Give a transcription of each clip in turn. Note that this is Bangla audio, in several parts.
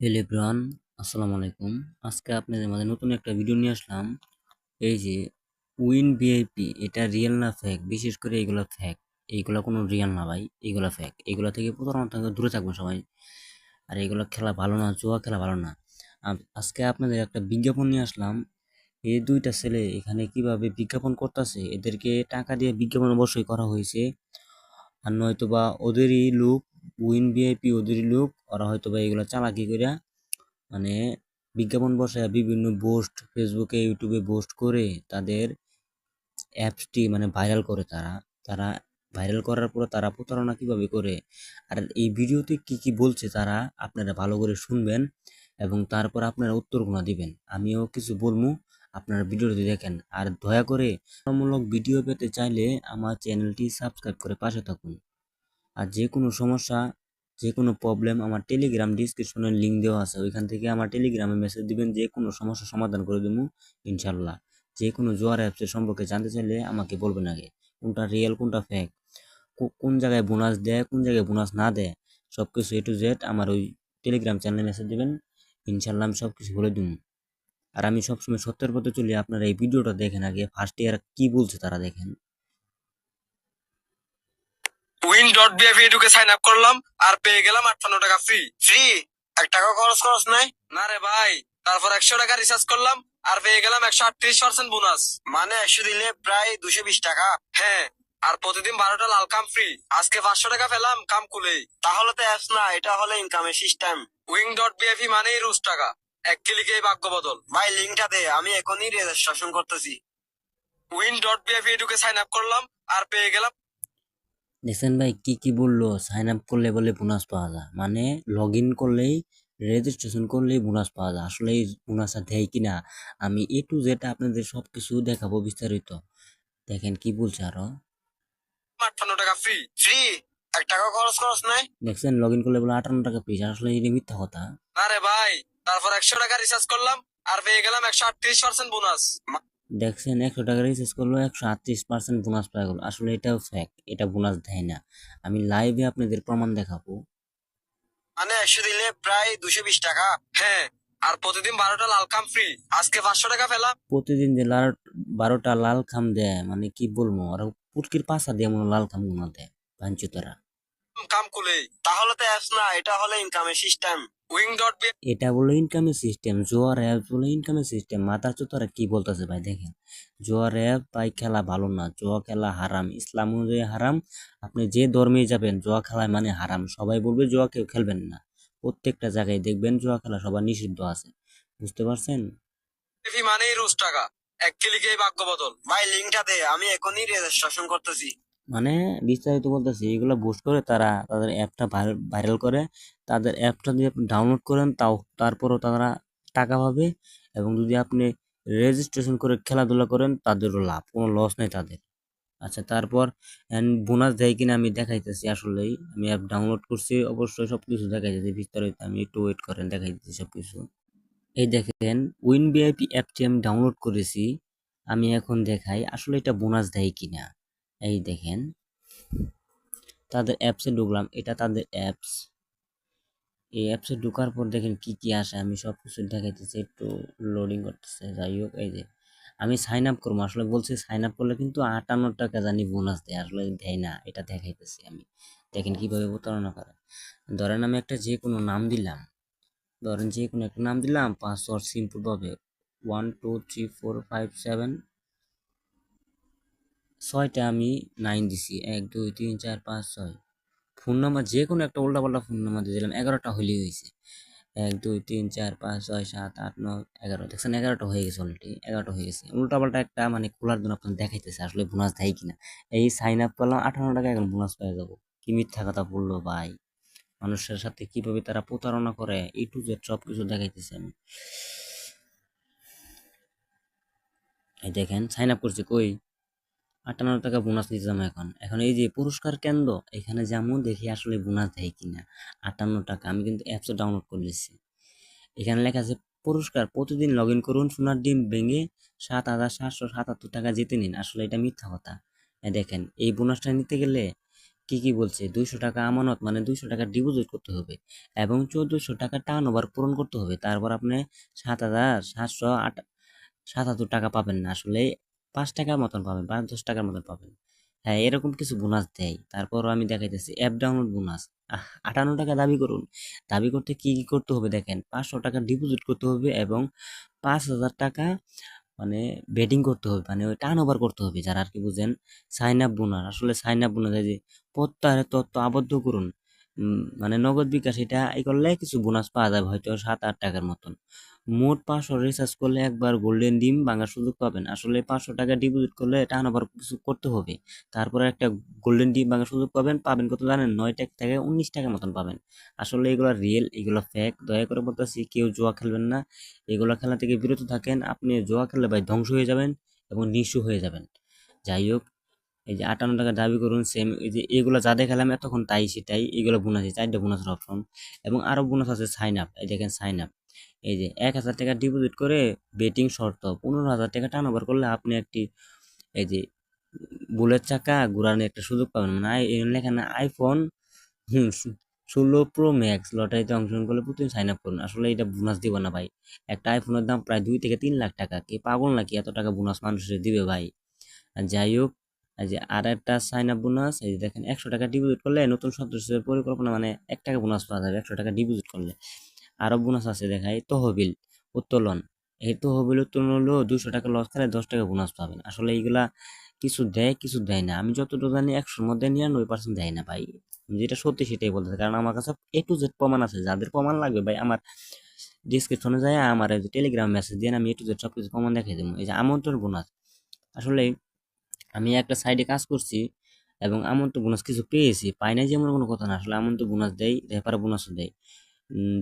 হ্যালো এভরিওয়ান আসসালামু আলাইকুম। আজকে আপনাদের মাঝে নতুন একটা ভিডিও নিয়ে আসলাম। এই যে উইন ভিআইপি এটা রিয়েল না ফেক বিশেষ করে এইগুলো ফেক এইগুলো কোনো রিয়েল না ভাই এইগুলো ফেক এইগুলো থেকে প্রতারণা থেকে দূরে থাকবেন সবাই। আর এইগুলো খেলা ভালো না, জুয়া খেলা ভালো না। আজকে আপনাদের একটা বিজ্ঞাপন নিয়ে আসলাম। এই দুইটা ছেলে এখানে কীভাবে বিজ্ঞাপন করতেছে, এদেরকে টাকা দিয়ে বিজ্ঞাপন অবশ্যই করা হয়েছে। আর নয়তো বা ওদেরই লোক উইন ভিআইপি ওদেরই লোক ওরা হয়তো বা এগুলো চালাকি করে মানে বিজ্ঞাপন বসায় বিভিন্ন পোস্ট ফেসবুকে ইউটিউবে পোস্ট করে তাদের অ্যাপসটি মানে ভাইরাল করে তারা। তারা ভাইরাল করার পর তারা প্রতারণা কীভাবে করে? আর এই ভিডিওতে কি কি বলছে তারা, আপনারা ভালো করে শুনবেন এবং তারপর আপনারা উত্তরগুলো দিবেন। আমিও কিছু বলব আপনারা ভিডিওটি দেখেন। আর দয়া করে মূলক ভিডিও পেতে চাইলে আমার চ্যানেলটি সাবস্ক্রাইব করে পাশে থাকুন। আর যে কোনো সমস্যা, যে কোনো প্রবলেম আমার টেলিগ্রাম ডিসক্রিপশনে লিঙ্ক দেওয়া আছে। ওইখান থেকে আমার টেলিগ্রামে মেসেজ দিবেন, যে কোনো সমস্যার সমাধান করে দেবো ইনশাল্লাহ যে কোনো জোয়ার অ্যাপসের সম্পর্কে জানতে চাইলে আমাকে বলবেন আগে, কোনটা রিয়েল কোনটা ফেক কোন জায়গায় বোনাস দেয়, কোন জায়গায় বোনাস না দেয় সব কিছু এ টু জেড আমার ওই টেলিগ্রাম চ্যানেলে মেসেজ দেবেন ইনশাল্লাহ আমি সব কিছু বলে দেবো আর আমি সবসময় সত্যের পথে চলি, আপনারা এই ভিডিওটা দেখেন আগে। ফার্স্ট ইয়ার কি বলছে তারা দেখেন। উইন ডট বিএফি ঢুকে সাইন আপ করলাম, আর পেয়ে গেলাম আটান্ন টাকা ফ্রি ফ্রি এক টাকা খরচ খরচ নাই? না রে ভাই, তারপর একশো টাকা রিচার্জ করলাম, আর পেয়ে গেলাম একশো আটত্রিশ পার্সেন্ট বোনাস মানে একশো দিলে প্রায় দুশো বিশ টাকা। হ্যাঁ আর প্রতিদিন বারোটা লাল কাম ফ্রি আজকে পাঁচশো টাকা পেলাম কাম কুলে তাহলে তো অ্যাপস না, এটা হলে ইনকামের সিস্টেম উইং ডট বিএফি মানেই রুশ টাকা। এক ক্লিকে ভাগ্য বদল। ভাই লিঙ্কটা দে আমি এখনই রেজিস্ট্রেশন করতেছি। উইন ডট বিএফি ঢুকে সাইন আপ করলাম আর পেয়ে গেলাম। দেখছেন ভাই কি কি বলল? সাইন আপ করলে বলে বোনাস পাওয়া যায়। মানে লগ ইন করলেই রেজিস্ট্রেশন করলেই বোনাস পাওয়া যায়। আসলে এই বোনাসটা দেয় কিনা আমি এ টু জেড আপনাদের সব কিছু দেখাবো বিস্তারিত। দেখেন কি বলছে আরও। আটান্ন টাকা ফ্রি ফ্রি এক টাকা খরচ খরচ নাই? দেখছেন লগ ইন করলে বলে আটান্ন টাকা পেয়েছে আসলে এটা মিথ্যা কথা। আরে ভাই তারপর একশো টাকা রিচার্জ করলাম আর পেয়ে গেলাম একশো আটত্রিশ পার্সেন্ট বোনাস দেখছেন একশো টাকা রিচার্জ করল একশো আটত্রিশ পার্সেন্ট বোনাস পাওয়া গেলো। আসলে এটাও ফ্যাক এটা বোনাস দেয় না। আমি লাইভে আপনাদের প্রমাণ দেখাবো। মানে একশো দিলে প্রায় দুশো বিশ টাকা। হ্যাঁ আর প্রতিদিন বারোটা লাল খাম ফ্রি আজকে পাঁচশো টাকা পেলাম। প্রতিদিন যে লাল বারোটা লাল খাম দেয় মানে কি বলব? আর পুটকির পাশা দিয়ে মনে লাল খামগুলো দেয় পাঞ্চুতারা কাম কুলে তাহলে তো অ্যাপস না এটা হলে ইনকামের সিস্টেম এটা বলে ইনকামের সিস্টেম জোয়ার অ্যাপ বলে ইনকামের সিস্টেম মাথা চোতারা কি বলতেছে ভাই দেখেন। জোয়ার অ্যাপ ভাই খেলা ভালো না জোয়া খেলা হারাম ইসলাম অনুযায়ী হারাম আপনি যে ধর্মে যাবেন জোয়া খেলায় মানে হারাম। সবাই বলবে জোয়া কেউ খেলবেন না। প্রত্যেকটা জায়গায় দেখবেন জোয়া খেলা সবার নিষিদ্ধ আছে। বুঝতে পারছেন? মানেই রুশ টাকা। এক ক্লিকে ভাগ্য বদল। ভাই দে আমি এখনই রেজিস্ট্রেশন করতেছি। মানে বিস্তারিত বলতেছি এগুলো বুস্ট করে তারা তাদের অ্যাপটা ভাইরাল করে। তাদের অ্যাপটা যদি আপনি ডাউনলোড করেন, তাও তারপরও তারা টাকা পাবে এবং যদি আপনি রেজিস্ট্রেশন করে খেলাধুলা করেন তাদেরও লাভ, কোনো লস নেই তাদের। আচ্ছা তারপর বোনাস দেয় কিনা আমি দেখাইতেছি আসলেই। আমি অ্যাপ ডাউনলোড করছি, অবশ্যই সব কিছু দেখাইতেছি, বিস্তারিত আমি একটু ওয়েট করেন, দেখাইতেছি সব কিছু এই দেখেন উইন ভিআইপি অ্যাপটি আমি ডাউনলোড করেছি, আমি এখন দেখাই, আসলে এটা বোনাস দেয় কিনা। এই দেখেন, তাদের অ্যাপসে ঢুকলাম, এটা তাদের অ্যাপস এই অ্যাপসে ঢোকার পর দেখেন কি কি আসে, আমি সব কিছু দেখাইতেছি, একটু লোডিং করতেছে। যাই হোক, এই যে, আমি সাইন আপ করব। আসলে বলছি সাইন আপ করলে কিন্তু আটান্ন টাকা জানি বোনাস দেয়, আসলে দেয় না, এটা দেখাইতেছি আমি। দেখেন কীভাবে প্রতারণা করে। ধরেন আমি একটা যে কোনো নাম দিলাম, ধরেন যে কোনো একটা নাম দিলাম পাসওয়ার্ড পাবে। One two three four five seven ছয়টা আমি নাইন দিছি। এক, দুই, তিন, চার, পাঁচ, ছয়। ফোন নাম্বার যে কোনো একটা উল্টাপাল্টা ফোন নাম্বার দিয়ে দিলাম, এগারোটা হলেই হয়েছে এক, দুই, তিন, চার, পাঁচ, ছয়, সাত, আট, নয়, এগারো, দেখছেন এগারোটা হয়ে গেছে অলরেডি এগারোটা হয়ে গেছে। উল্টাপাল্টা একটা মানে খোলার জন্য আপনার দেখাইতেছে, আসলে বোনাস দেয় কিনা। এই সাইন আপ করলাম আঠারো টাকা এখন বোনাস পেয়ে যাব। কি মিথ্যা কথা বলল ভাই? মানুষের সাথে কীভাবে তারা প্রতারণা করে? এই টু জেড সব কিছু দেখাইতেছে আমি। এই দেখেন সাইন আপ করছি কই? আটান্ন টাকা বোনাস নিতাম এখন? এখন এই যে পুরস্কার কেন্দ্র, এখানে যেমন দেখি আসলে বোনাস দেয় কিনা। আটান্ন টাকা, আমি কিন্তু অ্যাপসও ডাউনলোড করে নিচ্ছি এখানে লেখা আছে, পুরস্কার প্রতিদিন লগ ইন করুন, সোনার ডিম ভেঙে সাত হাজার সাতশো সাতাত্তর টাকা জিতে নিন। আসলে এটা মিথ্যা কথা। দেখেন, এই বোনাসটা নিতে গেলে কি কি বলছে? দুইশো টাকা আমানত মানে দুইশো টাকা ডিপোজিট করতে হবে এবং চোদ্দোশো টাকা টার্ন ওভার পূরণ করতে হবে। তারপর আপনি সাত হাজার সাতশো আট, সাতাত্তর টাকা পাবেন না। আসলে পাঁচ টাকার মতন পাবেন, পাঁচ দশ টাকার মতন পাবেন। হ্যাঁ এরকম কিছু বোনাস দেয়। তারপর আমি দেখাইতেছি অ্যাপ ডাউনলোড বোনাস। আটান্ন টাকা দাবি করুন। দাবি করতে কি কি করতে হবে দেখেন, পাঁচশো টাকা ডিপোজিট করতে হবে এবং পাঁচ হাজার টাকা মানে বেটিং করতে হবে মানে ওই টার্ন ওভার করতে হবে যারা আর কি বুঝেন সাইন আপ বোনাস আসলে সাইন আপ বোনাস যে প্রত্যাহারের তথ্য আবদ্ধ করুন। মানে নগদ বিকাশ, এটা এই করলে কিছু বোনাস পাওয়া যাবে, হয়তো সাত আট টাকার মতন। মোট পাঁচশো রিচার্জ করলে একবার গোল্ডেন ডিম ভাঙার সুযোগ পাবেন। আসলে পাঁচশো টাকা ডিপোজিট করলে টার্ন ওভার কিছু করতে হবে। তারপরে একটা গোল্ডেন ডিম ভাঙার সুযোগ পাবেন। পাবেন কত জানেন? নয় টাকা থেকে উনিশ টাকার মতন পাবেন। আসলে এগুলো রিয়েল এগুলো ফ্যাক দয়া করে বলতেছি, কেউ জুয়া খেলবেন না। এগুলো খেলা থেকে বিরত থাকেন। আপনি জুয়া খেললে ভাই ধ্বংস হয়ে যাবেন এবং নিঃস্ব হয়ে যাবেন। যাই হোক, এই যে আটান্ন টাকা দাবি করুন সেম এই যে এগুলো যা দেখালাম এতক্ষণ তাই সেটাই। এগুলো বোনাস চারটা বোনাসের অপশন এবং আরও বোনাস আছে সাইন আপ এই দেখেন সাইন আপ এই যে এক হাজার টাকা ডিপোজিট করে বেটিং শর্ত, পনেরো হাজার টাকা টার্ন ওভার করলে আপনি একটি, এই যে বুলেট চাকা ঘুরানোর একটা সুযোগ পাবেন। মানে এখানে আইফোন ষোলো প্রো ম্যাক্স লটারিতে অংশগ্রহণ করলে প্রতিদিন সাইন আপ করুন। আসলে এটা বোনাস দিব না ভাই। একটা আইফোনের দাম প্রায় দুই থেকে তিন লাখ টাকা। কে পাগল নাকি এত টাকা বোনাস মানুষের দিবে ভাই? যাই হোক যে আর একটা সাইন আপ বোনাস এই দেখেন একশো টাকা ডিপোজিট করলে নতুন সদস্যের পরিকল্পনা মানে এক টাকা বোনাস পাওয়া যাবে একশো টাকা ডিপোজিট করলে। আরও বোনাস আছে দেখাই, তহবিল, উত্তোলন। এই তহবিল উত্তোলন হলেও দুশো টাকা লস খেলে দশ টাকা বোনাস পাবেন। আসলে এইগুলা কিছু দেয় কিছু দেয় না। আমি যতটুকু জানি একশোর মধ্যে নিরানব্বই পার্সেন্ট দেয় না ভাই। যেটা সত্যি সেটাই বলতে কারণ আমার কাছে এ টু জেড প্রমাণ আছে। যাদের প্রমাণ লাগবে ভাই, আমার ডিসক্রিপশনে যায়, আমার টেলিগ্রাম মেসেজ দিয়ে আমি এ টু জেড সব কিছু প্রমাণ দেখাই দেবো। এই যে আমন্ত্রণ বোনাস আসলে আমি একটা সাইডে কাজ করছি এবং আমন্ত্রণ বোনাস কিছু পেয়েছি, পাই নাই যেমন কোনো কথা না। আসলে আমন্ত্রণ বোনাস দেয় রেফার বোনাসও দেয়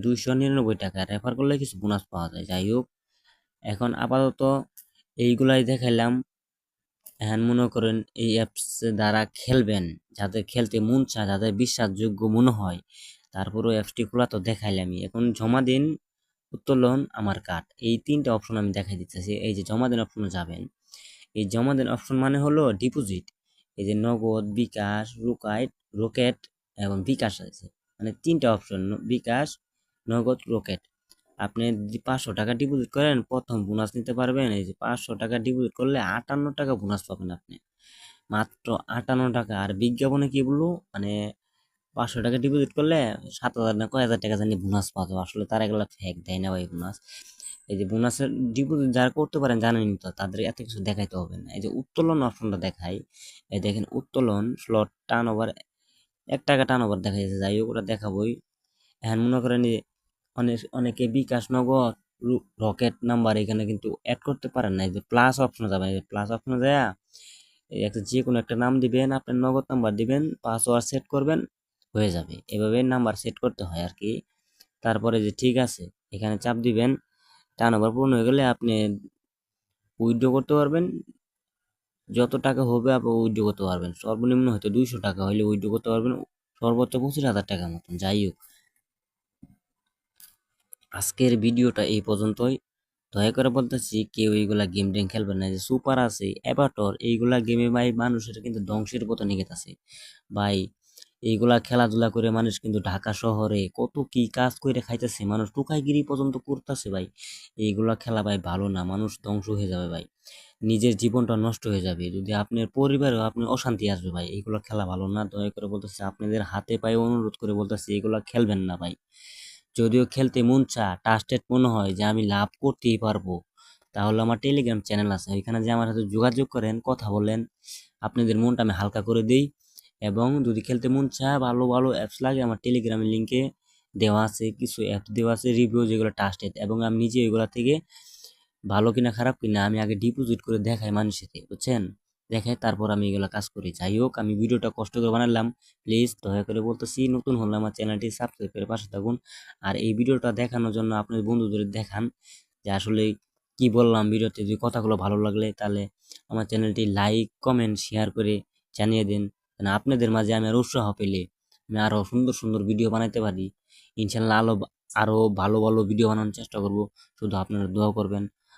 দুইশো নিরানব্বই টাকা। রেফার করলে কিছু বোনাস পাওয়া যায়। যাই হোক, এখন আপাতত এইগুলাই দেখাইলাম। এখন মনে করেন এই অ্যাপস দ্বারা খেলবেন, যাদের খেলতে মন চায়, যাদের বিশ্বাসযোগ্য মনে হয়, তারপরও অ্যাপসটি খোলা তো দেখাইলামই। এখন জমা দিন উত্তোলন আমার কার্ড এই তিনটা অপশন আমি দেখাই দিতেছি। এই যে জমা দিন অপশনে যাবেন। এই জমা দিন অপশন মানে হলো ডিপোজিট এই যে নগদ, বিকাশ, রুকাইট রকেট এবং বিকাশ আছে। মানে তিনটা অপশন বিকাশ, নগদ, রকেট। আপনি যদি পাঁচশো টাকা ডিপোজিট করেন, প্রথম বোনাস নিতে পারবেন। এই যে পাঁচশো টাকা ডিপোজিট করলে আটান্ন টাকা বোনাস পাবেন আপনি। মাত্র আটান্ন টাকা। আর বিজ্ঞাপনে কি বলল? মানে পাঁচশো টাকা ডিপোজিট করলে সাত হাজার না কয় হাজার টাকা জানি বোনাস যাবে। আসলে তারা এগুলো ফেক দেয় না ভাই বোনাস এই যে বোনাসের ডিপোজিট যারা করতে পারেন জানেন তো, তাদের এত কিছু দেখাইতে হবে না। এই যে উত্তোলন অপশনটা দেখাই। এই দেখেন, উত্তোলন স্লট টার্ন ওভার এক টাকা টার্ন ওভার দেখা যাচ্ছে যাই হোক ওটা দেখাবই। এখন মনে করেন যে অনেক, অনেকে বিকাশ নগদ রকেট নাম্বার এখানে কিন্তু অ্যাড করতে পারেন না। যে প্লাস অপশনে যাবেন প্লাস অপশনে যায় একটা যে কোনো একটা নাম দিবেন, আপনার নগদ নাম্বার দিবেন পাসওয়ার্ড সেট করবেন, হয়ে যাবে। এভাবে নাম্বার সেট করতে হয় আর কি। তারপরে যে ঠিক আছে, এখানে চাপ দিবেন টার্ন ওভার পূর্ণ হয়ে গেলে আপনি উইথড্র করতে পারবেন। যত টাকা হবে আপনি উইথড্র করতে পারবেন। সর্বনিম্ন হয়তো দুইশো টাকা হলে উইথড্র করতে পারবেন, সর্বোচ্চ পঁচিশ হাজার টাকার মতন, যাই হোক। আজকের ভিডিওটা এই পর্যন্তই। দয়া করে বলতেছি, কেউ এইগুলা গেম টেম খেলবে না। যে সুপার আছে অ্যাবাটর এইগুলা গেমে ভাই মানুষের কিন্তু ধ্বংসের পথে নিয়ে ভাই, এইগুলা খেলাধুলা করে মানুষ কিন্তু ঢাকা শহরে কত কি কাজ করে খাইতেছে, মানুষ টুকাইগিরি পর্যন্ত করতেছে ভাই। এইগুলা খেলা ভাই ভালো না, মানুষ ধ্বংস হয়ে যাবে ভাই। নিজের জীবনটা নষ্ট হয়ে যাবে। যদি আপনার পরিবারেও আপনি অশান্তি আসবে ভাই এইগুলো খেলা ভালো না, দয়া করে বলতেছে আপনাদের হাতে পায়ে অনুরোধ করে বলতেছে এগুলো খেলবেন না ভাই। যদিও খেলতে মন চা টাস্টেড মনে হয় যে আমি লাভ করতেই পারব। তাহলে আমার টেলিগ্রাম চ্যানেল আছে, ওইখানে যে আমার সাথে যোগাযোগ করেন, কথা বলেন, আপনাদের মনটা আমি হালকা করে দিই এবং যদি খেলতে মন চায়, ভালো ভালো অ্যাপস লাগে আমার টেলিগ্রামের লিঙ্কে দেওয়া আছে, কিছু অ্যাপস দেওয়া আছে রিভিউ যেগুলো টাস্টেড এবং আমি নিজে ওইগুলো থেকে ভালো কিনা খারাপ কিনা আমি আগে ডিপোজিট করে দেখাই মানুষকে বুঝছেন? দেখাই তারপর আমি এগুলো কাজ করি। যাই হোক, আমি ভিডিওটা কষ্ট করে বানালাম। প্লিজ দয়া করে বলতেছি, নতুন হলে আমার চ্যানেলটি সাবস্ক্রাইব করে পাশে থাকুন। আর এই ভিডিওটা দেখানোর জন্য আপনার বন্ধুদের দেখান যে আসলে কি বললাম ভিডিওতে, যদি কথাগুলো ভালো লাগলে তাহলে আমার চ্যানেলটি লাইক কমেন্ট শেয়ার করে জানিয়ে দিন। যেন আপনাদের মাঝে আমি আরও উৎসাহ পেলে, আমি আরও সুন্দর সুন্দর ভিডিও বানাতে পারি। ইনশাল্লাহ আলো আরও ভালো ভালো ভিডিও বানানোর চেষ্টা করব। শুধু আপনারা দোয়া করবেন।